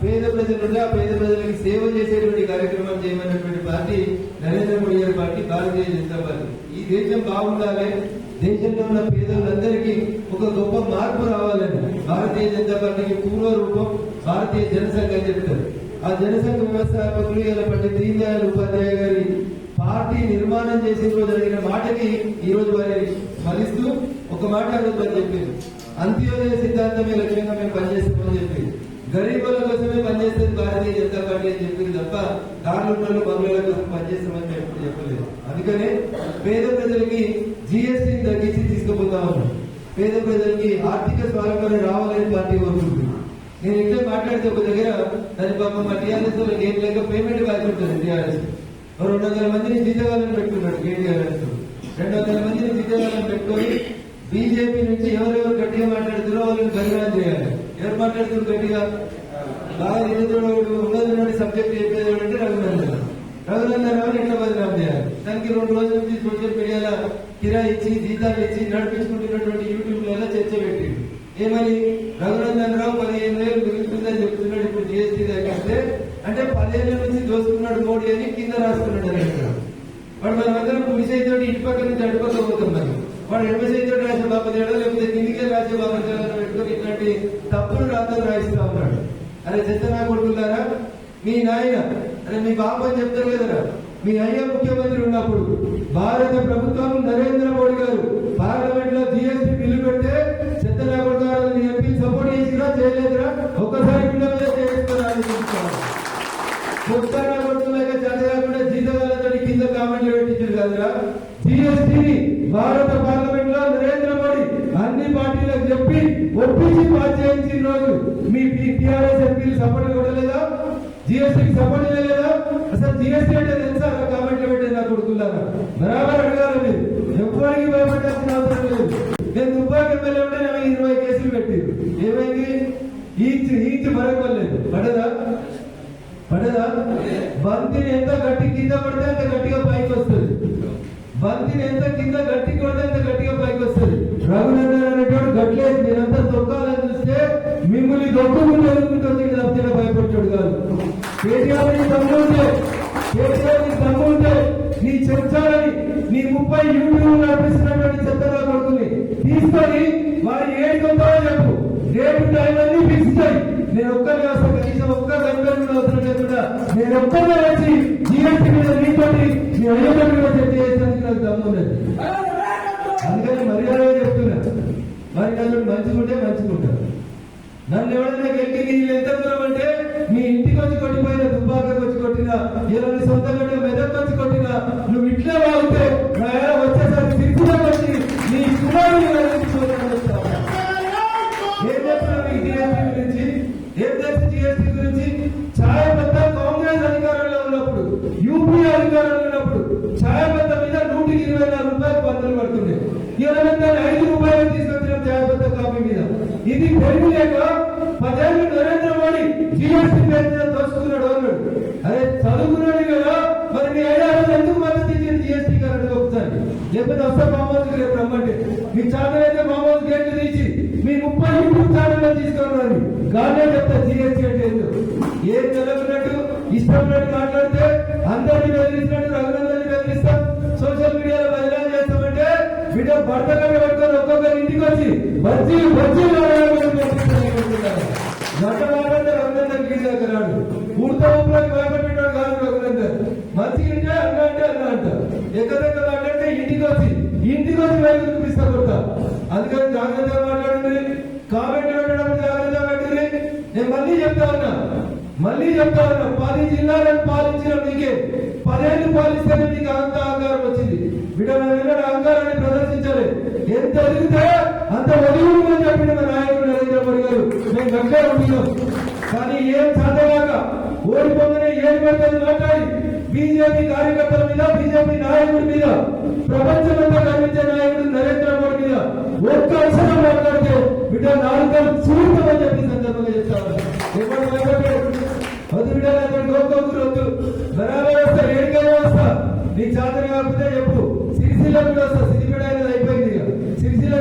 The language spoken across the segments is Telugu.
పేద ప్రజలుగా పేద ప్రజలకి సేవ చేసేటువంటి కార్యక్రమం చేయమన్నటువంటి పార్టీ నరేంద్ర మోడీ గారి పార్టీ భారతీయ జనతా పార్టీ. ఈ దేశం బాగుండాలి. దేశంలో ఉన్న పేదలందరికీ ఒక గొప్ప మార్పు రావాలని భారతీయ జనతా పార్టీకి పూర్వ రూపం భారతీయ జనసంఘ అని చెప్తారు ఆ జనసంఘ వ్యవస్థాపకులు ఇలా పండిత్ దీన్ దయాళ్ ఉపాధ్యాయ గారి పార్టీ నిర్మాణం చేసే రోజు జరిగిన మాటకి ఈ రోజు వారి స్మరిస్తూ ఒక మాట అడుగుతారు చెప్పింది అంత్యోదయ సిద్ధాంతమే లక్ష్యంగా మేము పనిచేస్తామని చెప్పింది గరీబుల కోసమే పనిచేస్తుంది భారతీయ జనతా పార్టీ అని చెప్పింది తప్ప దాంట్లో బంగ్లాల కోసం పనిచేస్తామని మేము ఎప్పుడు చెప్పలేదు. అందుకనే పేద ప్రజలకి జిఎస్టీని తగ్గించి తీసుకుపోతామని. పేద ప్రజలకి ఆర్థిక స్వావలంబన రావాలని పార్టీ కోరుకుంటుంది. నేను ఇట్లా మాట్లాడితే ఒక దగ్గర దాని పాపం మా టీఆర్ఎస్ వాళ్ళకి ఏం లేక పేమెంట్ బ్యాక్ ఉంటుంది టీఆర్ఎస్ రెండు వందల మందిని జీతగాలను పెట్టుకున్నాడు కేటీఆర్ఎస్ రెండు వందల మందిని జీతగాలను పెట్టుకొని బీజేపీ నుంచి ఎవరెవరు గట్టిగా మాట్లాడుతున్నారో వాళ్ళని బలిదానం చేయాలి. ఎవరు మాట్లాడుతుంది గట్టిగా? బాగా నిరుద్యోగుడు ఉన్నది సబ్జెక్ట్ చెప్పేది అంటే రఘునందన్ రఘునందన్ రావు ఎట్లా బదిలాం చేయాలి దానికి రెండు రోజుల నుంచి సోషల్ మీడియాలో కిరా ఇచ్చి జీతాలు ఇచ్చి నడిపించుకుంటున్నటువంటి యూట్యూబ్లలో చర్చ పెట్టిండు. ఏమని రఘునందన్ రావు పదిహేను వేలు మిగులుతుందని చెప్తున్నాడు ఇప్పుడు జిఎస్టీ తగ్గిస్తే అంటే పదిహేను నుంచి దోసుకున్నాడు మోడీ అని కింద రాసుకున్నాడు అని అంటున్నాడు. వాడు మనం అందరం కుడి చేతితో ఇటు పక్క నుంచి అటుపక్క పోతాం మరి. వాడు ఎడమ చేతితో రాసే బాపదేడో లేకపోతే కిందికే రాసే బాపదేడో పెట్టుకొని ఇట్లాంటి తప్పులు రాతలు రాయిస్తా ఉన్నాడు. అరే చెత్త నా కొడుకులారా? మీ నాయన అరే మీ బాబు అని చెప్తారు కదరా మీ అయ్య ముఖ్యమంత్రి ఉన్నప్పుడు భారత ప్రభుత్వం నరేంద్ర మోడీ గారు పార్లమెంట్లో జిఎస్టీ బిల్లు పెడితే చెత్త నా కొడుకు ఎంపీ సపోర్ట్ చేసిరా చేయలేదురా. ఒక్కసారి బిల్లు మీద చేస్తారా కొత్తగా కొడుతున్నాక చదవకుండా జీతగాలతో కింద కామెంట్లు పెట్టించారు కదరా. జిఎస్టీని భారత పార్లమెంట్లో నరేంద్ర మోడీ అన్ని పార్టీలకు చెప్పి ఒప్పించి పాస్ చేయించిన రోజు మీ టీఆర్ఎస్ ఎంపీలు సపోర్ట్ ఇవ్వలేదా? జిఎస్టీకి సపోర్ట్ చేయలేదా అసలు జిఎస్టీ అంటే తెలుసా? కామెంట్లు పెట్టేది నా కొడుకులారా? బరాబర్ అడగాలి మీరు. ఎవరికి భయపడాల్సిన అవసరం లేదు. నేను దుబ్బాకి ఎమ్మెల్యే ఉంటే నాకు ఇరవై కేసులు పెట్టారు. ఏమైంది? ఈచ్ ఈచ్ మరొకలేదు పడదా? పడదా? బంతిని ఎంత గట్టి కింద పడితే అంత గట్టిగా పైకి వస్తుంది. బంతిని ఎంత కింద గట్టి కొడితే అంత మిమ్మల్ని దొక్కుకుంటూ తప్పితే వచ్చి కాదు. కేటీఆర్ నీ దమ్ము ఉంటే కేటీఆర్ నీ దమ్ము ఉంటే నీ చర్చాలని నీ ముప్పై యూట్యూబ్ నడిపిస్తున్నటువంటి చెత్తగా కొడుకుని తీసుకొని వారి ఏడు కొంటారో చెప్పు. రేపు టైం అన్ని ఫిక్స్ అయ్యి నేను ఒక్కరిని వస్తా కనీసం ఒక్క గంటలు కూడా అవసరం లేకుండా నేను ఒక్కరినే వచ్చి జీఎస్టీ మీద నీతోటి మీ అయ్యప్ప మీద చర్చ చేసేందుకు నాకు దమ్ము లేదు. అందుకని మర్యాదగా చెప్తున్నా. మరి నన్ను మంచిగుంటే మంచిగుంటారు. నన్ను ఎవరైనా గెలికి నీళ్ళు ఎంత దూరం అంటే మీ ఇంటికి వచ్చి కొట్టిపోయిన దుబ్బాకకు వచ్చి కొట్టిన ఇరవై సొంత గడ్డ మెదక్ వచ్చి కొట్టిన నువ్వు ఇట్లా వాగితే నా వచ్చేసరికి తిరుగుతా వచ్చి నీ కుమారుని ఏం జిఎస్టీ గురించి? ఏం తెలుసు జిఎస్టీ గురించి? ఛాయ కాంగ్రెస్ అధికారంలో ఉన్నప్పుడు యూపీ అధికారంలో ఉన్నప్పుడు ఛాయ పత్త మీద నూటికి ఇరవై నాలుగు రూపాయలు పన్నులు పడుతుంది ఇరవై ఇది లేక పదేళ్ళు నరేంద్ర మోడీ జిఎస్టీ పేరు మీద దోచుకున్నాడు అన్నాడు. అరే చదువుకున్నాడు కదా మరి మీ ఐదారు ఎందుకు మద్దతు ఇచ్చింది జిఎస్టీ కరెంట్ ఒకసారి. లేకపోతే వస్తా మామూలు రేపు రమ్మంటే. మీ ఛానల్ అయితే మామూలు గేట్లు తీసి మీ ముప్పై యూట్యూబ్ ఛానల్ తీసుకున్నారు గానే చెప్తా జిఎస్టీ అంటే ఏం తెలవనట్టు ఇష్టం మాట్లాడితే అందరినీ భర్తలను భర్త కంటే ఒక్కొక్కరి ఇంటికి వచ్చి బజ్జీ బజ్జీ మాట్లాడితే రాడు పూర్త ఊపిలోకి భయపెట్టాడు కాదు మంచి ఇంటే అన్న అంటే అన్న అంట మాట్లాడితే ఇంటికి వచ్చి ఇంటికి వచ్చి వైపు చూపిస్తా కొడతా. అందుకని జాగ్రత్తగా మాట్లాడండి. కామెంట్ మళ్ళీ చెప్తాను పది జిల్లాలను పాలించిన మీకే పదేళ్ళు పాలిస్తేనే మీకు అంత అహంకారం వచ్చింది. బిడ్డ అహంకారాన్ని ప్రదర్శించాలి ఎంత ఎదిగితే అంత ఒదిగుమని చెప్పిన మా నాయకుడు నరేంద్ర మోడీ గారు మేము గట్టిగా ఉంటున్నాం కానీ ఏం సాధ్యమాక ఓడిపోగానే ఏం పడుతుంది మాట్లాడి. బీజేపీ కార్యకర్తల మీద బీజేపీ నాయకుడి మీద ప్రపంచమంతా కనిపించే నాయకుడు నరేంద్ర మోడీ మీద ఒక్క అవసరం మాట్లాడితే బిడ్డ నాలుగు చూడమని చెప్పి ఈ సందర్భంగా చెప్తా ఉన్నా. ఎవరు భయపడలేదు. నీకు చేతన కాకపోతే చెప్పు. సిరిసిల్ల అనేది అయిపోయింది ఇక. సిరిసిల్ల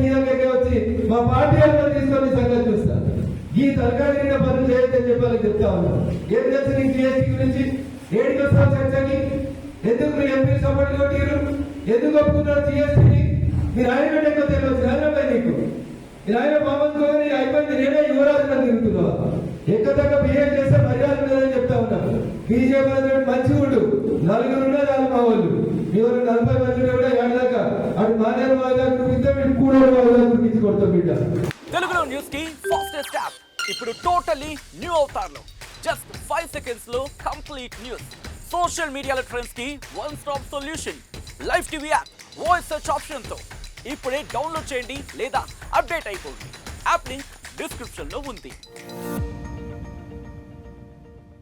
నీ దగ్గరికి వచ్చి మా పార్టీ అంతా తీసుకొని సంగతి చూస్తా. ఈ పనులు చేయొద్దని చెప్పాలని చెప్తా ఉన్నాను ఏం తెలుసు జిఎస్టీ గురించి? ఏడికి వస్తావు చర్చకి? ఎందుకు ఎంపీ సపోర్ట్ కొట్టిరు ఎందుకు ఒప్పుకున్నారు జిఎస్టీని? మీరు ఆయన ఎక్కువ తెలియదు. నీకు. మీరు ఆయన అయిపోయింది. నేనే యువరాజు బిహేవ్ బీజేపీ మంచి ఉండు. నలుగురు ఉన్నా చాలు మా వాళ్ళు. ఎవరు నలభై మంది కూడా ఏడదాకా అటు మానేరు మా దగ్గర చూపిస్తే మీరు కూడా వాళ్ళ దగ్గర చూపించి కొడతాం బిడ్డ. తెలుగులో న్యూస్కి ఫాస్టెస్ట్ యాప్ ఇప్పుడు టోటలీ న్యూ అవుతారు జస్ట్ ఫైవ్ సెకండ్స్లో కంప్లీట్ న్యూస్ సోషల్ మీడియాలో ట్రెండ్స్కి one stop solution live TV app voice search ఆప్షన్తో. ఇప్పుడే డౌన్లోడ్ చేయండి లేదా అప్డేట్ అయిపోండి. యాప్ లింక్ డిస్క్రిప్షన్లో ఉంది.